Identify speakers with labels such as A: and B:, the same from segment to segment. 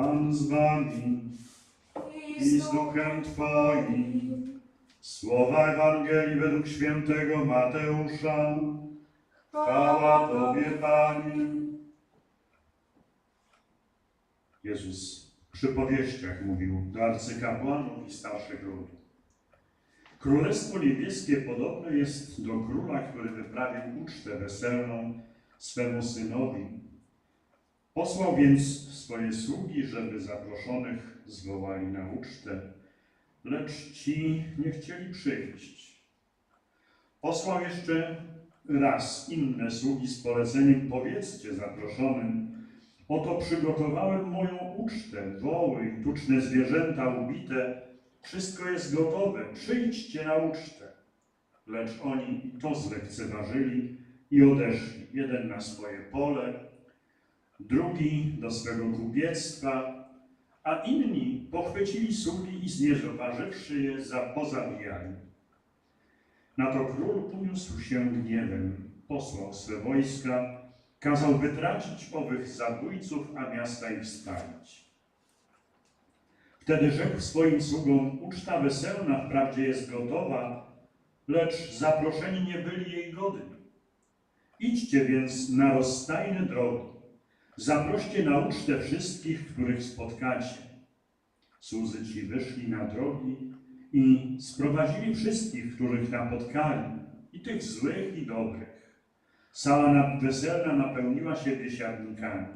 A: Pan z wami i z duchem Twoim. Słowa Ewangelii według świętego Mateusza. Chwała Tobie, Pani. Jezus w przypowieściach mówił do arcykapłanów i starszych ludu. Królestwo niebieskie podobne jest do króla, który wyprawił ucztę weselną swemu synowi. Posłał więc swoje sługi, żeby zaproszonych zwołali na ucztę, lecz ci nie chcieli przyjść. Posłał jeszcze raz inne sługi z poleceniem, powiedzcie zaproszonym, oto przygotowałem moją ucztę, woły i tuczne zwierzęta ubite, wszystko jest gotowe, przyjdźcie na ucztę. Lecz oni to zlekceważyli i odeszli, jeden na swoje pole, drugi do swego kupiectwa, a inni pochwycili sługi i znieważywszy je, za pozabijali. Na to król uniósł się gniewem, posłał swe wojska, kazał wytracić owych zabójców, a miasta ich spalić. Wtedy rzekł swoim sługom, uczta weselna wprawdzie jest gotowa, lecz zaproszeni nie byli jej godni. Idźcie więc na rozstajne drogi, zaproście na ucztę wszystkich, których spotkacie. Słudzy ci wyszli na drogi i sprowadzili wszystkich, których napotkali, i tych złych i dobrych. Sala na- weselna napełniła się biesiadnikami.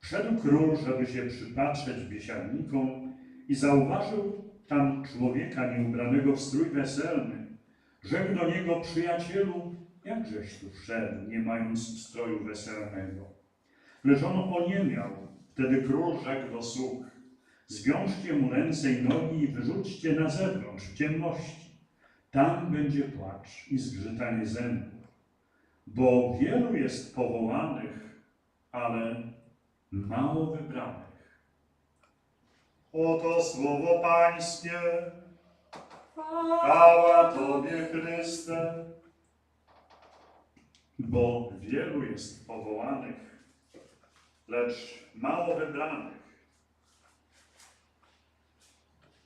A: Wszedł król, żeby się przypatrzeć biesiadnikom i zauważył tam człowieka nieubranego w strój weselny. Rzekł do niego, przyjacielu, jakżeś tu wszedł, nie mając stroju weselnego? Lecz on oniemiał. Wtedy król rzekł do sług, zwiążcie mu ręce i nogi i wyrzućcie na zewnątrz, w ciemności. Tam będzie płacz i zgrzytanie zębów, bo wielu jest powołanych, ale mało wybranych. Oto słowo Pańskie, chwała Tobie Chryste, bo wielu jest powołanych, lecz mało wybranych.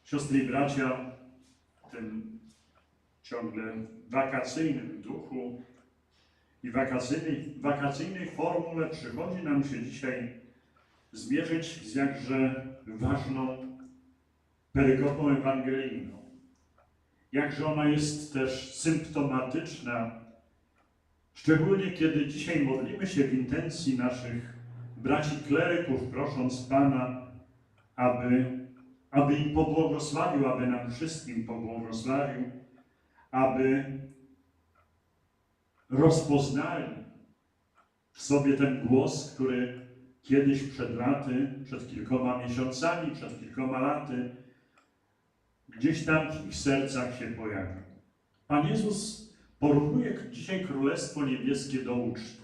A: Siostry i bracia, w tym ciągle wakacyjnym duchu i wakacyjnej, wakacyjnej formule przychodzi nam się dzisiaj zmierzyć z jakże ważną perykopą ewangelijną. Jakże ona jest też symptomatyczna, szczególnie kiedy dzisiaj modlimy się w intencji naszych braci kleryków, prosząc Pana, aby, aby im pobłogosławił, aby nam wszystkim pobłogosławił, aby rozpoznali w sobie ten głos, który kiedyś przed laty, przed kilkoma miesiącami, przed kilkoma laty, gdzieś tam w ich sercach się pojawił. Pan Jezus porównuje dzisiaj Królestwo Niebieskie do uczty,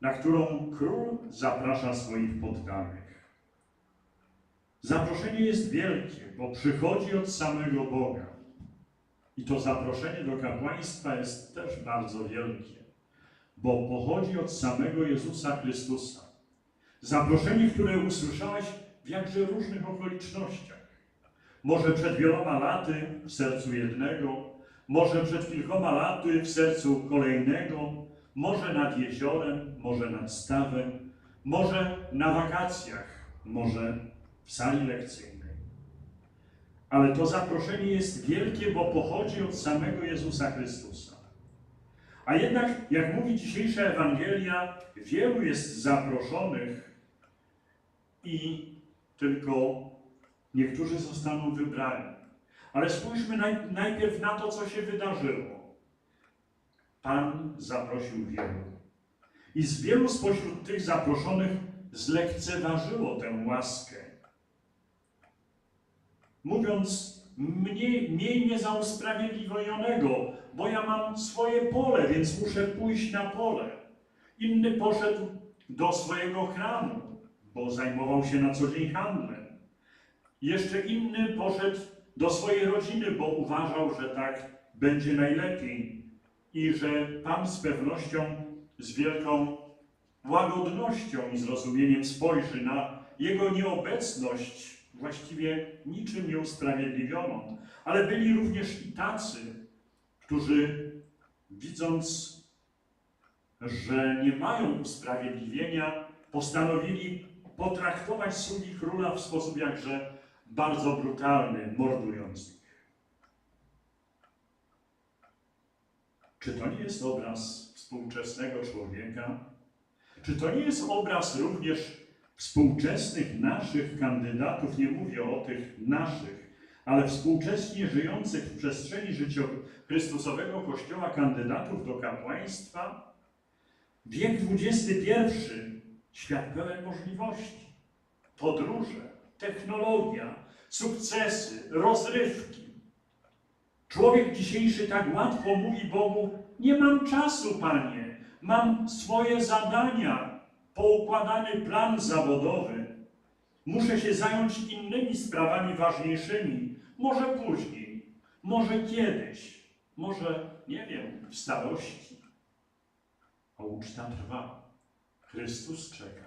A: na którą król zaprasza swoich poddanych. Zaproszenie jest wielkie, bo przychodzi od samego Boga. I to zaproszenie do kapłaństwa jest też bardzo wielkie, bo pochodzi od samego Jezusa Chrystusa. Zaproszenie, które usłyszałeś w jakże różnych okolicznościach. Może przed wieloma laty w sercu jednego, może przed kilkoma laty w sercu kolejnego, może nad jeziorem, może nad stawem, może na wakacjach, może w sali lekcyjnej. Ale to zaproszenie jest wielkie, bo pochodzi od samego Jezusa Chrystusa. A jednak, jak mówi dzisiejsza Ewangelia, wielu jest zaproszonych i tylko niektórzy zostaną wybrani. Ale spójrzmy naj, najpierw na to, co się wydarzyło. Pan zaprosił wielu. I z wielu spośród tych zaproszonych zlekceważyło tę łaskę. Mówiąc, mniej, miej mnie za usprawiedliwionego, bo ja mam swoje pole, więc muszę pójść na pole. Inny poszedł do swojego chramu, bo zajmował się na co dzień handlem. Jeszcze inny poszedł do swojej rodziny, bo uważał, że tak będzie najlepiej i że Pan z pewnością, z wielką łagodnością i zrozumieniem spojrzy na jego nieobecność właściwie niczym nie usprawiedliwioną, ale byli również i tacy, którzy widząc, że nie mają usprawiedliwienia, postanowili potraktować sługi króla w sposób jakże bardzo brutalny, mordując. Czy to nie jest obraz współczesnego człowieka? Czy to nie jest obraz również współczesnych naszych kandydatów? Nie mówię o tych naszych, ale współcześnie żyjących w przestrzeni życiowej Chrystusowego Kościoła kandydatów do kapłaństwa? Wiek XXI, świat pełen możliwości, podróże, technologia, sukcesy, rozrywki. Człowiek dzisiejszy tak łatwo mówi Bogu: Nie mam czasu, panie, mam swoje zadania, poukładany plan zawodowy. Muszę się zająć innymi sprawami ważniejszymi, może później, może kiedyś, może nie wiem, w starości. A uczta trwa. Chrystus czeka.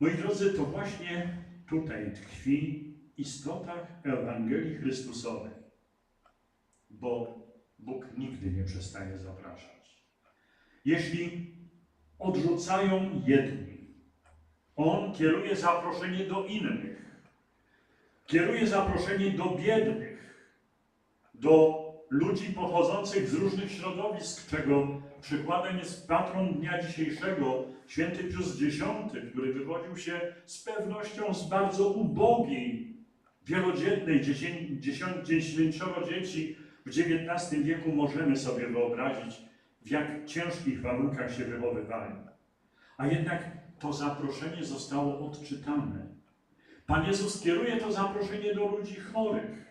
A: Moi drodzy, to właśnie tutaj tkwi istota Ewangelii Chrystusowej, bo Bóg nigdy nie przestaje zapraszać. Jeśli odrzucają jedni, On kieruje zaproszenie do innych, kieruje zaproszenie do biednych, do ludzi pochodzących z różnych środowisk, czego przykładem jest patron dnia dzisiejszego, święty Pius X, który wywodził się z pewnością z bardzo ubogiej, wielodzietnej, dziesięcioro dzieci w XIX wieku możemy sobie wyobrazić, w jak ciężkich warunkach się wychowywali. A jednak to zaproszenie zostało odczytane. Pan Jezus kieruje to zaproszenie do ludzi chorych.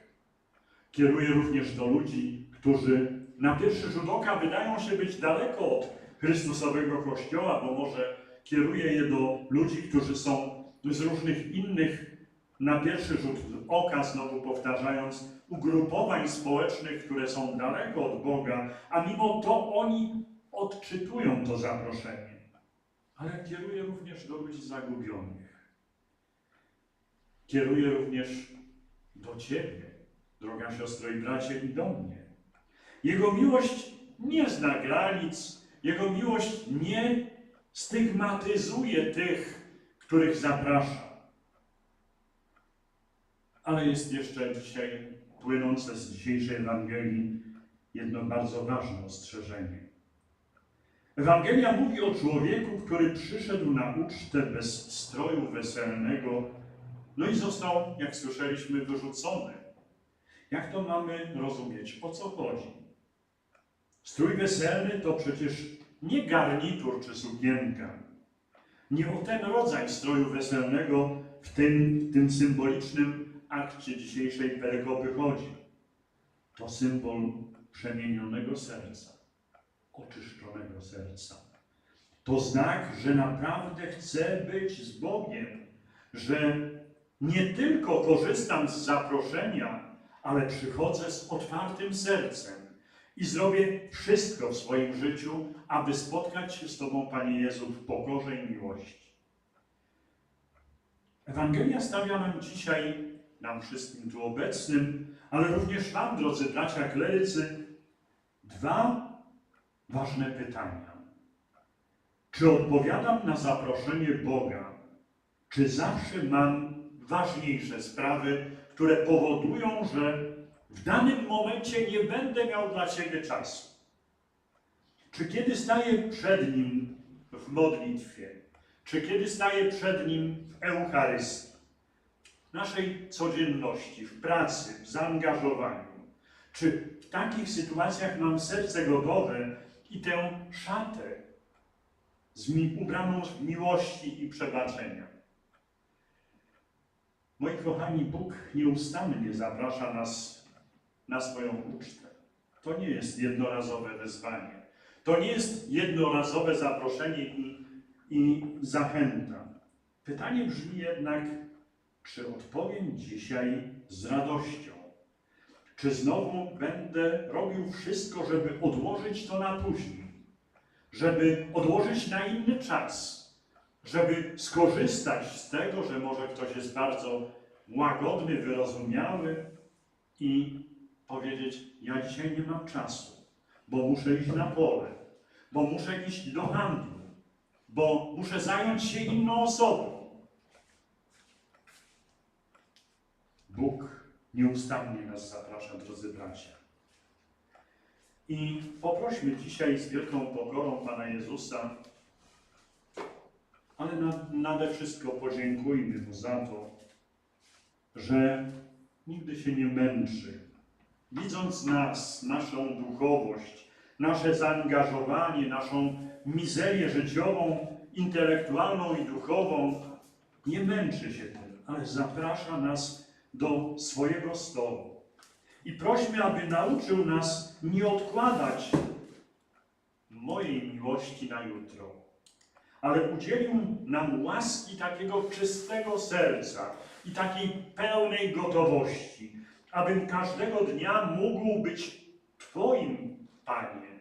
A: Kieruje również do ludzi, którzy na pierwszy rzut oka wydają się być daleko od Chrystusowego Kościoła, bo może kieruje je do ludzi, którzy są z różnych innych, na pierwszy rzut oka, znowu powtarzając, ugrupowań społecznych, które są daleko od Boga, a mimo to oni odczytują to zaproszenie. Ale kieruje również do ludzi zagubionych. Kieruje również do Ciebie, droga siostro i bracie, i do mnie. Jego miłość nie zna granic, Jego miłość nie stygmatyzuje tych, których zaprasza. Ale jest jeszcze dzisiaj płynące z dzisiejszej Ewangelii jedno bardzo ważne ostrzeżenie. Ewangelia mówi o człowieku, który przyszedł na ucztę bez stroju weselnego, no i został, jak słyszeliśmy, wyrzucony. Jak to mamy rozumieć? O co chodzi? Strój weselny to przecież nie garnitur czy sukienka. Nie o ten rodzaj stroju weselnego w tym, w tym symbolicznym akcie dzisiejszej perykopy chodzi. To symbol przemienionego serca, oczyszczonego serca. To znak, że naprawdę chcę być z Bogiem, że nie tylko korzystam z zaproszenia, ale przychodzę z otwartym sercem i zrobię wszystko w swoim życiu, aby spotkać się z Tobą, Panie Jezu, w pokorze i miłości. Ewangelia stawia nam dzisiaj, nam wszystkim tu obecnym, ale również Wam, drodzy bracia klerycy, dwa ważne pytania. Czy odpowiadam na zaproszenie Boga? Czy zawsze mam ważniejsze sprawy, które powodują, że w danym momencie nie będę miał dla Ciebie czasu. Czy kiedy staję przed Nim w modlitwie, czy kiedy staję przed Nim w Eucharystii, naszej codzienności, w pracy, w zaangażowaniu, czy w takich sytuacjach mam serce gotowe i tę szatę ubraną w miłości i przebaczenia. Moi kochani, Bóg nieustannie zaprasza nas na swoją ucztę. To nie jest jednorazowe wezwanie. To nie jest jednorazowe zaproszenie i, i zachęta. Pytanie brzmi jednak, czy odpowiem dzisiaj z radością? Czy znowu będę robił wszystko, żeby odłożyć to na później? Żeby odłożyć na inny czas? żeby skorzystać z tego, że może ktoś jest bardzo łagodny, wyrozumiały i powiedzieć: Ja dzisiaj nie mam czasu, bo muszę iść na pole, bo muszę iść do handlu, bo muszę zająć się inną osobą. Bóg nieustannie nas zaprasza, drodzy bracia. I poprośmy dzisiaj z wielką pokorą Pana Jezusa, ale na, nade wszystko podziękujmy Mu za to, że nigdy się nie męczy. Widząc nas, naszą duchowość, nasze zaangażowanie, naszą mizerię życiową, intelektualną i duchową, nie męczy się tym, ale zaprasza nas do swojego stołu. I prośmy, aby nauczył nas nie odkładać mojej miłości na jutro, ale udzielił nam łaski takiego czystego serca i takiej pełnej gotowości, abym każdego dnia mógł być Twoim, Panie,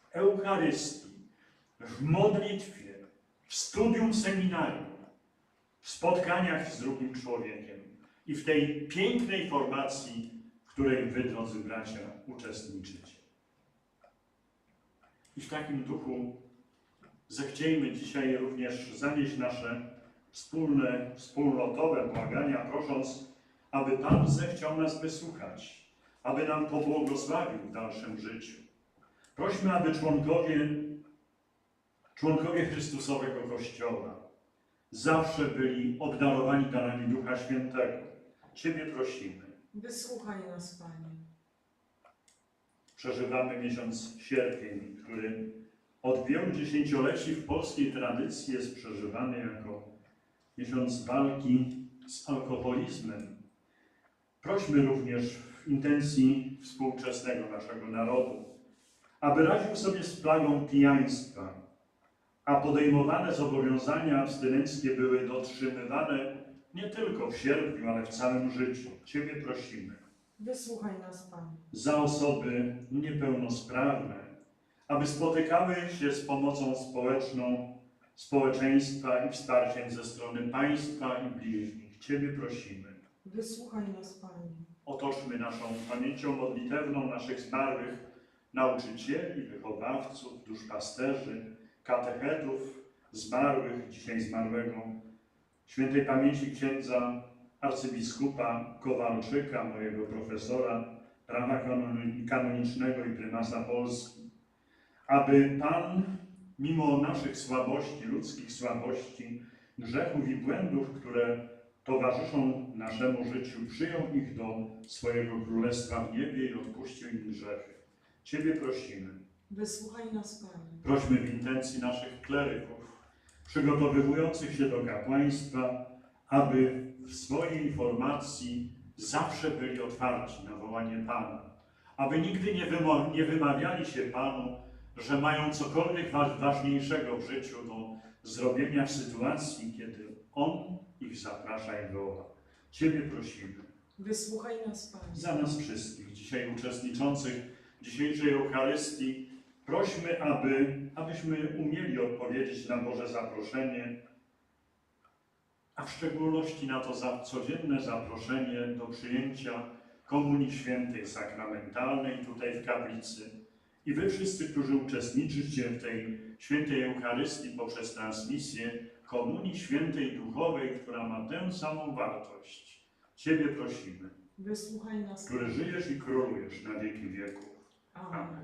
A: w Eucharystii, w modlitwie, w studium seminarium, w spotkaniach z drugim człowiekiem i w tej pięknej formacji, w której Wy, drodzy bracia, uczestniczycie. I w takim duchu zechciejmy dzisiaj również zanieść nasze wspólne, wspólnotowe błagania, prosząc, aby Pan zechciał nas wysłuchać, aby nam pobłogosławił w dalszym życiu. Prośmy, aby członkowie, członkowie Chrystusowego Kościoła zawsze byli obdarowani darami Ducha Świętego. Ciebie prosimy.
B: Wysłuchaj nas, Panie.
A: Przeżywamy miesiąc sierpień, który od wielu dziesięcioleci w polskiej tradycji jest przeżywany jako miesiąc walki z alkoholizmem. Prośmy również w intencji współczesnego naszego narodu, aby radził sobie z plagą pijaństwa, a podejmowane zobowiązania abstynenckie były dotrzymywane nie tylko w sierpniu, ale w całym życiu. Ciebie prosimy
B: Wysłuchaj nas, Panie.
A: za osoby niepełnosprawne, aby spotykały się z pomocą społeczną społeczeństwa i wsparciem ze strony państwa i bliźnich. Ciebie prosimy.
B: Wysłuchaj nas, Panie.
A: Otoczmy naszą pamięcią modlitewną naszych zmarłych nauczycieli, wychowawców, duszpasterzy, katechetów, zmarłych, dzisiaj zmarłego, świętej pamięci księdza arcybiskupa Kowalczyka, mojego profesora prawa kanoni- kanonicznego i prymasa Polski, aby Pan, mimo naszych słabości, ludzkich słabości, grzechów i błędów, które towarzyszą naszemu życiu, przyjął ich do swojego królestwa w niebie i odpuścił im grzechy. Ciebie prosimy.
B: Wysłuchaj nas, Panie.
A: Prośmy w intencji naszych kleryków, przygotowywujących się do kapłaństwa, aby w swojej formacji zawsze byli otwarci na wołanie Pana. Aby nigdy nie, nie wymawiali się Panu, że mają cokolwiek wa- ważniejszego w życiu do zrobienia w sytuacji, kiedy On ich zaprasza i woła. Ciebie prosimy
B: Wysłuchaj nas, Panie.
A: za nas wszystkich dzisiaj uczestniczących w dzisiejszej Eucharystii. Prośmy, aby, abyśmy umieli odpowiedzieć na Boże zaproszenie, a w szczególności na to za, codzienne zaproszenie do przyjęcia Komunii Świętej Sakramentalnej tutaj w kaplicy. I Wy wszyscy, którzy uczestniczycie w tej świętej Eucharystii poprzez transmisję Komunii Świętej Duchowej, która ma tę samą wartość. Ciebie prosimy
B: Wysłuchaj nas,
A: który żyjesz i królujesz na wieki wieków.
B: Amen.